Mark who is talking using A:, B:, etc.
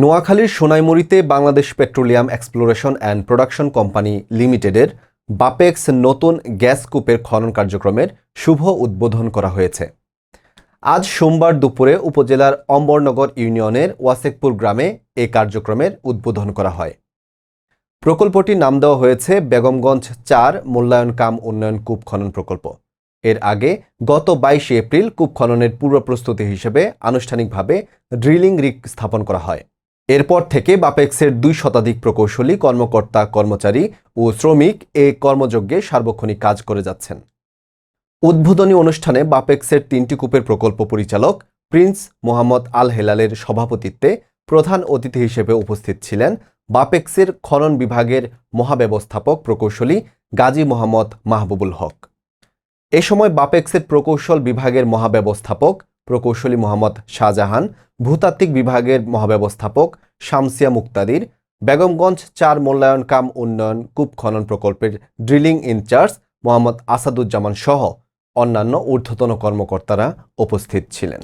A: নোয়াখালীর সোনাইমুড়িতে Bangladesh petroleum exploration and production company লিমিটেডের বাপেক্স নতুন গ্যাস কূপের খনন কার্যক্রমের শুভ উদ্বোধন করা হয়েছে। আজ সোমবার দুপুরে উপজেলার অম্বরনগর ইউনিয়নের ওয়াসেকপুর গ্রামে এ কার্যক্রমের উদ্বোধন করা হয়। প্রকল্পটির নাম দেওয়া হয়েছে বেগমগঞ্জ চার মূল্যায়ন কাম উন্নয়ন কূপ খনন প্রকল্প। এর আগে গত বাইশে এপ্রিল কূপ খননের পূর্ব প্রস্তুতি হিসেবে আনুষ্ঠানিকভাবে ড্রিলিং রিক স্থাপন করা হয়। এরপর থেকে বাপেক্সের দুই শতাধিক প্রকৌশলী কর্মকর্তা, কর্মচারী ও শ্রমিক এ কর্মযজ্ঞে সার্বক্ষণিক কাজ করে যাচ্ছেন। উদ্বোধনী অনুষ্ঠানে বাপেক্সের তিনটি কূপের প্রকল্প পরিচালক প্রিন্স মোহাম্মদ আল হেলালের সভাপতিত্বে প্রধান অতিথি হিসেবে উপস্থিত ছিলেন বাপেক্সের খনন বিভাগের মহাব্যবস্থাপক প্রকৌশলী গাজী মোহাম্মদ মাহবুবুল হক। এ সময় বাপেক্সের প্রকৌশল বিভাগের মহাব্যবস্থাপক প্রকৌশলী মোহাম্মদ শাহজাহান, ভূতাত্ত্বিক বিভাগের মহাব্যবস্থাপক শামসিয়া মুক্তাদির, বেগমগঞ্জ চার মূল্যায়ন কাম উন্নয়ন কূপ খনন প্রকল্পের ড্রিলিং ইনচার্জ মোহাম্মদ আসাদুজ্জামান সহ অন্যান্য ঊর্ধ্বতন কর্মকর্তারা উপস্থিত ছিলেন।